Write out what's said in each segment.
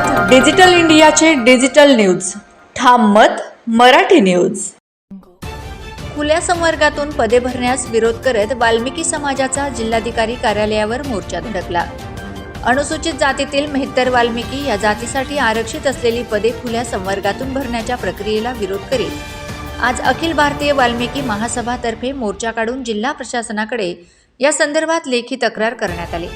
आहात डिजिटल इंडियाचे digital news. ठाम मत मराठी न्यूज. खुल्या संवर्गातून पदे भरण्यास विरोध करत वाल्मिकी समाजाचा जिल्हाधिकारी कार्यालयावर मोर्चा धडकला. अनुसूचित जातीतील मेहतर वाल्मिकी या जातीसाठी आरक्षित असलेली पदे खुल्या संवर्गातून भरण्याच्या प्रक्रियेला विरोध करीत आज अखिल भारतीय वाल्मिकी महासभातर्फे मोर्चा काढून जिल्हा प्रशासनाकडे या संदर्भात लेखी तक्रार करण्यात आली.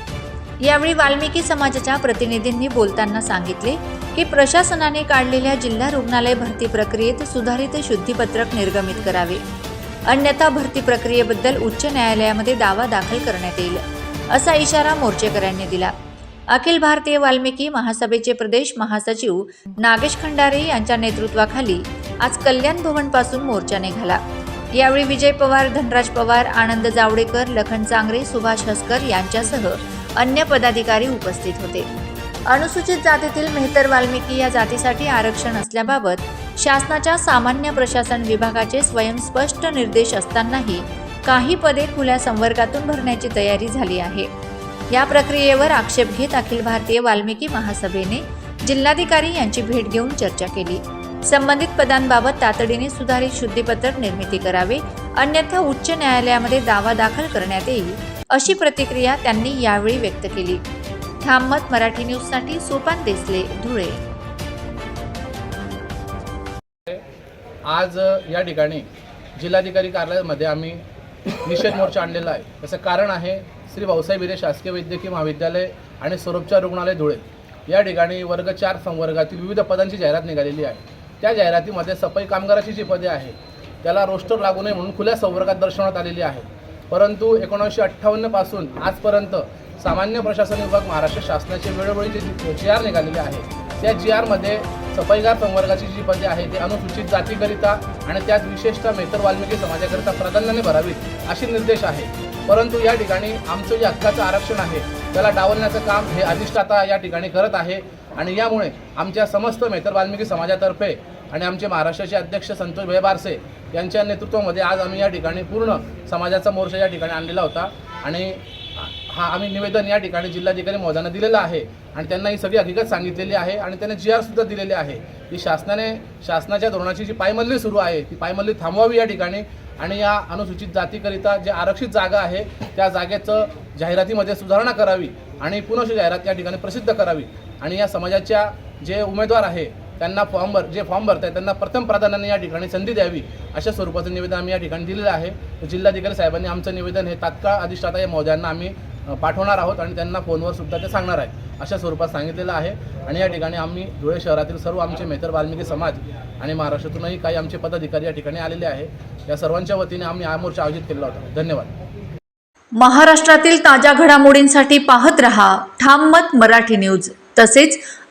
यावेळी वाल्मिकी समाजाच्या प्रतिनिधींनी बोलताना सांगितले की प्रशासनाने काढलेल्या जिल्हा रुग्णालय भरती प्रक्रियेत सुधारित शुद्धीपत्रक निर्गमित करावे. अन्यथा भरती प्रक्रियेबद्दल उच्च न्यायालयामध्ये दावा दाखल करण्यात येईल असा इशारा मोर्चेकऱ्यांनी दिला. अखिल भारतीय वाल्मिकी महासभेचे प्रदेश महासचिव नागेश खंडारे यांच्या नेतृत्वाखाली आज कल्याण भवनपासून मोर्चा निघाला. यावेळी विजय पवार धनराज पवार आनंद जावडेकर लखन चांगरे सुभाष हसकर यांच्यासह अन्य पदाधिकारी उपस्थित होते. अनुसूचित जातीतील मेहतर वाल्मिकी या जातीसाठी आरक्षण असल्याबाबत शासनाच्या सामान्य प्रशासन विभागाचे स्वयंस्पष्ट निर्देश असतानाही काही पदे खुल्या संवर्गातून भरण्याची तयारी झाली आहे. या प्रक्रियेवर आक्षेप घेत अखिल भारतीय वाल्मिकी महासभेने जिल्हाधिकारी यांची भेट घेऊन चर्चा केली. संबंधित पदांबाबत तातडीने सुधारित शुद्धीपत्रक निर्मिती करावे अन्यथा उच्च न्यायालयामध्ये दावा दाखल करण्यात येईल अशी प्रतिक्रिया त्यांनी यावेळी व्यक्त केली. ठाममत मराठी न्यूजसाठी सोपान देसले धुळे. आज या ठिकाणी जिल्हाधिकारी कार्यालयामध्ये आम्ही निषेध मोर्चा आणलेला आहे. त्याचं कारण आहे श्री भाऊसाहेब हिरे शासकीय वैद्यकीय महाविद्यालय आणि स्वरूपचार रुग्णालय धुळे. या ठिकाणी वर्ग चार संवर्गातील विविध पदांची जाहिरात निघालेली आहे. त्या जाहिरातीमध्ये सफाई कामगाराची जी पदे आहे त्याला रोस्टर लागू नये म्हणून खुल्या संवर्गात दर्शवण्यात आलेली आहे. परंतु एकोणीसशे अठ्ठावन्नपासून आजपर्यंत सामान्य प्रशासन विभाग महाराष्ट्र शासनाचे वेळोवेळी जे जी आर निघालेले आहे त्या जी आरमध्ये सफाईगार संवर्गाची जी पदे आहे ती अनुसूचित जातीकरिता आणि त्यात विशेषतः मेतर वाल्मिकी समाजाकरिता प्राधान्याने भरावीत असे निर्देश आहे. परंतु या ठिकाणी आमचं जे हक्काचं आरक्षण आहे त्याला डावलण्याचं काम हे अधिष्ठाता या ठिकाणी करत आहे आणि यामुळे आमच्या समस्त मेतर वाल्मिकी समाजातर्फे आणि आमचे महाराष्ट्राचे अध्यक्ष संतोष भाई बारसे यांच्या नेतृत्वामध्ये आज आम्ही या ठिकाणी पूर्ण समाजाचा मोर्चा या ठिकाणी आणलेला होता. आणि हा आम्ही निवेदन या ठिकाणी जिल्हाधिकारी महोदयांना दिलेलं आहे आणि त्यांना ही सगळी हकीकत सांगितलेली आहे आणि त्यांना जी आरसुद्धा दिलेली आहे. की शासनाने शासनाच्या धोरणाची जी पायमल्ली सुरू आहे ती पायमल्ली थांबवावी या ठिकाणी आणि या अनुसूचित जातीकरिता जे आरक्षित जागा आहे त्या जागेचं जाहिरातीमध्ये सुधारणा करावी आणि पुनश जाहिरात या ठिकाणी प्रसिद्ध करावी. आणि या समाजाच्या जे उमेदवार आहे त्यांना फॉर्म भर जे फॉर्म भरत आहेत त्यांना प्रथम प्राधान्याने या ठिकाणी संधी द्यावी अशा स्वरूपाचं निवेदन आम्ही या ठिकाणी दिलेलं आहे. जिल्हाधिकारी साहेबांनी आमचं निवेदन हे तात्काळ अधिष्ठाता या महोदयांना आम्ही पाठवणार आहोत आणि त्यांना फोनवर सुद्धा ते सांगणार आहे अशा स्वरूपात सांगितलेलं आहे. आणि या ठिकाणी आम्ही धुळे शहरातील सर्व आमचे मेहतर वाल्मिकी समाज आणि महाराष्ट्रातूनही काही आमचे पदाधिकारी या ठिकाणी आलेले आहे. या सर्वांच्या वतीने आम्ही हा मोर्चा आयोजित केलेला होता. धन्यवाद. महाराष्ट्रातील ताज्या घडामोडींसाठी पाहत रहा. ठाम मत मराठी न्यूज. तसेच